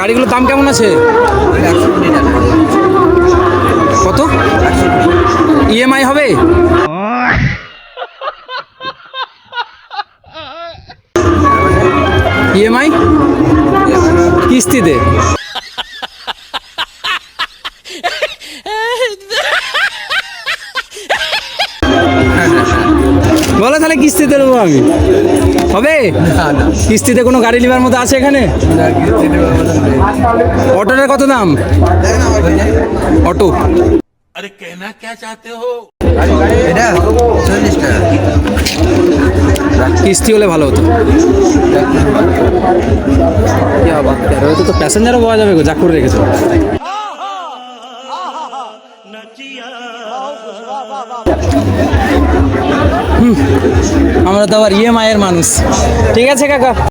গাড়িগুলোর দাম কেমন আছে? কত? ইএমআই হবে? ইএমআই কিস্তিতে। বলো তাহলে কিস্তিতে নেব আমি। হবে কিস্তিতে কোনো গাড়ি নেবার মতো আছে এখানে অটোটার কত দাম অটো আরে কেনা কে চাতে হো কিস্তি হলে ভালো হতো তো প্যাসেঞ্জারও পাওয়া যাবে গো যা করে রেখেছো আমরা তো আবার ইএমআই এর মানুষ। ঠিক আছে কাকা?